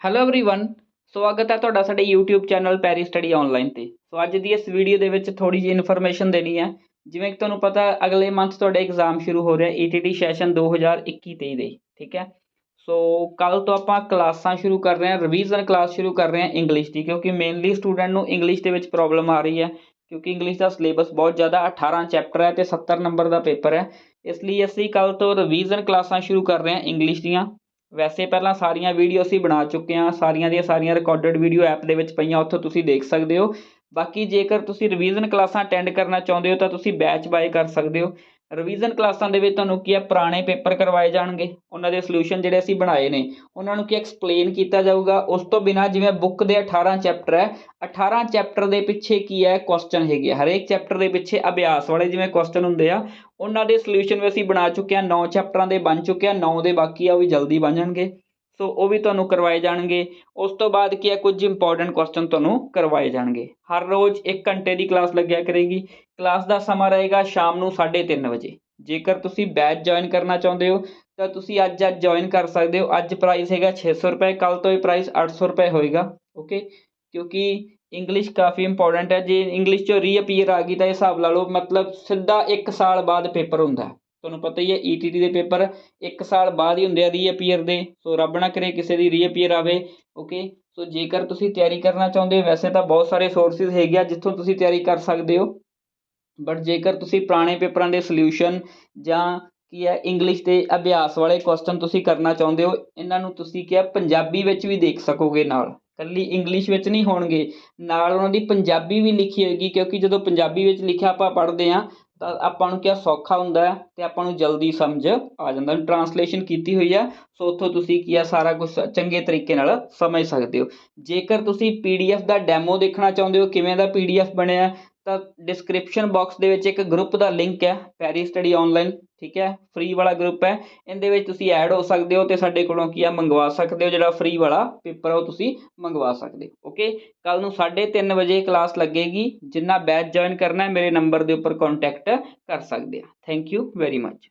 Hello everyone ਸਵਾਗਤ ਹੈ ਤੁਹਾਡਾ ਸਾਡੇ YouTube channel Pari study online ਤੇ ਸੋ ਅੱਜ ਦੀ ਇਸ ਵੀਡੀਓ ਦੇ ਵਿੱਚ ਥੋੜੀ ਜਿਹੀ ਇਨਫੋਰਮੇਸ਼ਨ ਦੇਣੀ ਹੈ ਜਿਵੇਂ ਕਿ ਤੁਹਾਨੂੰ ਪਤਾ ਹੈ, ਅਗਲੇ ਮੰਥ ਤੁਹਾਡੇ ਐਗਜ਼ਾਮ ਸ਼ੁਰੂ ਹੋ ਰਿਹਾ ETT ਸੈਸ਼ਨ 2021-23 ਦੇ ਠੀਕ ਹੈ ਸੋ ਕੱਲ ਤੋਂ ਆਪਾਂ ਕਲਾਸਾਂ ਸ਼ੁਰੂ ਕਰ ਰਹੇ ਹਾਂ ਰਿਵੀਜ਼ਨ ਕਲਾਸ ਸ਼ੁਰੂ ਕਰ ਰਹੇ ਹਾਂ ਇੰਗਲਿਸ਼ ਦੀ ਕਿਉਂਕਿ ਮੇਨਲੀ ਸਟੂਡੈਂਟ ਨੂੰ ਇੰਗਲਿਸ਼ ਦੇ ਵਿੱਚ ਪ੍ਰੋਬਲਮ ਆ ਰਹੀ ਹੈ ਕਿਉਂਕਿ ਇੰਗਲਿਸ਼ ਦਾ ਸਿਲੇਬਸ ਬਹੁਤ ਜ਼ਿਆਦਾ 18 ਚੈਪਟਰ ਹੈ ਤੇ 70 ਨੰਬਰ ਦਾ ਪੇਪਰ ਹੈ ਇਸ ਲਈ ਅਸੀਂ ਕੱਲ ਤੋਂ ਰਿਵੀਜ਼ਨ ਕਲਾਸਾਂ ਸ਼ੁਰੂ ਕਰ ਰਹੇ ਹਾਂ ਇੰਗਲਿਸ਼ ਦੀਆਂ ਵੈਸੇ ਪਹਿਲਾਂ ਸਾਰੀਆਂ ਵੀਡੀਓ ਅਸੀਂ ਬਣਾ ਚੁੱਕੇ ਹਾਂ। ਸਾਰੀਆਂ ਦੀਆਂ ਸਾਰੀਆਂ ਰਿਕਾਰਡਡ ਵੀਡੀਓ ਐਪ ਦੇ ਵਿੱਚ ਪਈਆਂ, ਉੱਥੋਂ ਤੁਸੀਂ ਦੇਖ ਸਕਦੇ ਹੋ। ਬਾਕੀ ਜੇਕਰ ਤੁਸੀਂ ਰਿਵੀਜ਼ਨ ਕਲਾਸਾਂ ਅਟੈਂਡ ਕਰਨਾ ਚਾਹੁੰਦੇ ਹੋ ਤਾਂ ਤੁਸੀਂ ਬੈਚ ਬਾਏ ਕਰ ਸਕਦੇ ਹੋ। ਰਿਵੀਜ਼ਨ ਕਲਾਸਾਂ ਦੇ ਵਿੱਚ ਤੁਹਾਨੂੰ ਕੀ ਹੈ ਪੁਰਾਣੇ ਪੇਪਰ ਕਰਵਾਏ ਜਾਣਗੇ। ਉਹਨਾਂ ਦੇ ਸੋਲੂਸ਼ਨ ਜਿਹੜੇ ਅਸੀਂ ਬਣਾਏ ਨੇ। ਉਹਨਾਂ ਨੂੰ ਕੀ ਐਕਸਪਲੇਨ ਕੀਤਾ ਜਾਊਗਾ? ਉਸ ਤੋਂ ਬਿਨਾ ਜਿਵੇਂ ਬੁੱਕ ਦੇ 18 ਚੈਪਟਰ ਹੈ 18 ਚੈਪਟਰ ਦੇ ਪਿੱਛੇ ਕੀ ਹੈ ਕੁਐਸਚਨ ਹੈਗੇ ਆ। ਹਰੇਕ ਚੈਪਟਰ ਦੇ ਪਿੱਛੇ ਅਭਿਆਸ ਵਾਲੇ ਜਿਵੇਂ ਕੁਐਸਚਨ ਹੁੰਦੇ ਆ, ਉਹਨਾਂ ਦੇ ਸੋਲੂਸ਼ਨ ਵੀ ਅਸੀਂ ਬਣਾ ਚੁੱਕੇ ਹਾਂ 9 ਚੈਪਟਰਾਂ ਦੇ ਬਣ ਚੁੱਕੇ ਆ 9 ਦੇ ਬਾਕੀ ਆ ਉਹ ਵੀ ਜਲਦੀ ਬਣ ਜਾਣਗੇ। ਸੋ ਉਹ ਵੀ ਤੁਹਾਨੂੰ ਕਰਵਾਏ ਜਾਣਗੇ। ਉਸ ਤੋਂ ਬਾਅਦ ਕੀ ਹੈ, ਕੁਝ ਇੰਪੋਰਟੈਂਟ ਕੁਐਸਚਨ ਤੁਹਾਨੂੰ ਕਰਵਾਏ ਜਾਣਗੇ। ਹਰ ਰੋਜ਼ 1 ਘੰਟੇ ਦੀ ਕਲਾਸ ਲੱਗਿਆ ਕਰੇਗੀ। ਕਲਾਸ ਦਾ ਸਮਾਂ ਰਹੇਗਾ ਸ਼ਾਮ ਨੂੰ 3:30 ਵਜੇ। ਜੇਕਰ ਤੁਸੀਂ ਬੈਚ ਜੁਆਇਨ ਕਰਨਾ ਚਾਹੁੰਦੇ ਹੋ, ਤਾਂ ਤੁਸੀਂ ਅੱਜ ਅੱਜ ਜੁਆਇਨ ਕਰ ਸਕਦੇ ਹੋ। ਅੱਜ ਪ੍ਰਾਈਸ ਹੈਗਾ 600 ਰੁਪਏ ਕੱਲ ਤੋਂ ਇਹ ਪ੍ਰਾਈਸ 800 ਰੁਪਏ ਹੋਏਗਾ। ਓਕੇ ਕਿਉਂਕਿ ਇੰਗਲਿਸ਼ ਕਾਫੀ ਇੰਪੋਰਟੈਂਟ ਹੈ। ਜੇ ਇੰਗਲਿਸ਼ ਚੋਂ ਰੀਅਪੀਅਰ ਆ ਗਈ ਤਾਂ ਇਹ ਹਿਸਾਬ ਲਾ ਲਓ, ਮਤਲਬ ਸਿੱਧਾ 1 ਸਾਲ ਬਾਅਦ ਪੇਪਰ ਹੁੰਦਾ। ਤੁਹਾਨੂੰ ਪਤਾ ਹੀ ਹੈ ਈਟੀਟੀ ਦੇ ਪੇਪਰ 1 ਸਾਲ ਬਾਅਦ ਹੀ ਹੁੰਦੇ ਆ ਰੀਅਪੀਅਰ ਦੇ, ਸੋ ਰੱਬ ਨਾ ਕਰੇ ਕਿਸੇ ਦੀ ਰੀਅਪੀਅਰ ਆਵੇ ਓਕੇ ਸੋ ਜੇਕਰ ਤੁਸੀਂ ਤਿਆਰੀ ਕਰਨਾ ਚਾਹੁੰਦੇ ਹੋ, ਵੈਸੇ ਤਾਂ ਬਹੁਤ ਸਾਰੇ ਸੋਰਸਿਸ ਹੈਗੇ ਆ ਜਿੱਥੋਂ ਤੁਸੀਂ ਤਿਆਰੀ ਕਰ ਸਕਦੇ ਹੋ। ਬਟ ਜੇਕਰ ਤੁਸੀਂ ਪੁਰਾਣੇ ਪੇਪਰਾਂ ਦੇ ਸੋਲੂਸ਼ਨ ਜਾਂ ਕੀ ਹੈ ਇੰਗਲਿਸ਼ ਦੇ ਅਭਿਆਸ ਵਾਲੇ ਕੁਐਸਚਨ ਤੁਸੀਂ ਕਰਨਾ ਚਾਹੁੰਦੇ ਹੋ, ਇਹਨਾਂ ਨੂੰ ਤੁਸੀਂ ਕੀ ਹੈ ਪੰਜਾਬੀ ਵਿੱਚ ਵੀ ਦੇਖ ਸਕੋਗੇ ਨਾਲ। ਕੱਲੀ ਇੰਗਲਿਸ਼ ਵਿੱਚ ਨਹੀਂ ਹੋਣਗੇ, ਨਾਲ ਉਹਨਾਂ ਦੀ ਪੰਜਾਬੀ ਵੀ ਲਿਖੀ ਹੋਏਗੀ, ਕਿਉਂਕਿ ਜਦੋਂ ਪੰਜਾਬੀ ਵਿੱਚ ਲਿਖਿਆ ਆਪਾਂ ਪੜ੍ਹਦੇ ਹਾਂ ਤਾਂ ਆਪਾਂ ਨੂੰ ਕਿਆ ਸੌਖਾ ਹੁੰਦਾ ਹੈ ਤੇ ਆਪਾਂ ਨੂੰ ਜਲਦੀ ਸਮਝ ਆ ਜਾਂਦਾ। ਟਰਾਂਸਲੇਸ਼ਨ ਕੀਤੀ ਹੋਈ ਆ ਸੋ ਉੱਥੋਂ ਤੁਸੀਂ ਕੀ ਆ, ਸਾਰਾ ਕੁਝ ਚੰਗੇ ਤਰੀਕੇ ਨਾਲ ਸਮਝ ਸਕਦੇ ਹੋ। ਜੇਕਰ ਤੁਸੀਂ ਪੀਡੀਐਫ ਦਾ ਡੈਮੋ ਦੇਖਣਾ ਚਾਹੁੰਦੇ ਹੋ, ਕਿਵੇਂ ਦਾ ਪੀਡੀਐਫ ਬਣਿਆ ਤਾਂ ਡਿਸਕ੍ਰਿਪਸ਼ਨ ਬਾਕਸ ਦੇ ਵਿੱਚ ਇੱਕ ਗਰੁੱਪ ਦਾ ਲਿੰਕ ਹੈ ਪੈਰੀ ਸਟੱਡੀ ਆਨਲਾਈਨ ਠੀਕ ਹੈ ਫ੍ਰੀ ਵਾਲਾ ਗਰੁੱਪ ਹੈ। ਇਹਦੇ ਵਿੱਚ ਤੁਸੀਂ ਐਡ ਹੋ ਸਕਦੇ ਹੋ ਤੇ ਸਾਡੇ ਕੋਲੋਂ ਕੀ ਆ, ਮੰਗਵਾ ਸਕਦੇ ਹੋ ਜਿਹੜਾ ਫ੍ਰੀ ਵਾਲਾ ਪੇਪਰ ਉਹ ਤੁਸੀਂ ਮੰਗਵਾ ਸਕਦੇ ਹੋ ਓਕੇ ਕੱਲ ਨੂੰ 3:30 ਵਜੇ ਕਲਾਸ ਲੱਗੇਗੀ, ਜਿੰਨਾ ਬੈਚ ਜੁਆਇਨ ਕਰਨਾ ਹੈ, ਮੇਰੇ ਨੰਬਰ ਦੇ ਉੱਪਰ ਕੰਟੈਕਟ ਕਰ ਸਕਦੇ ਆ। Thank you very much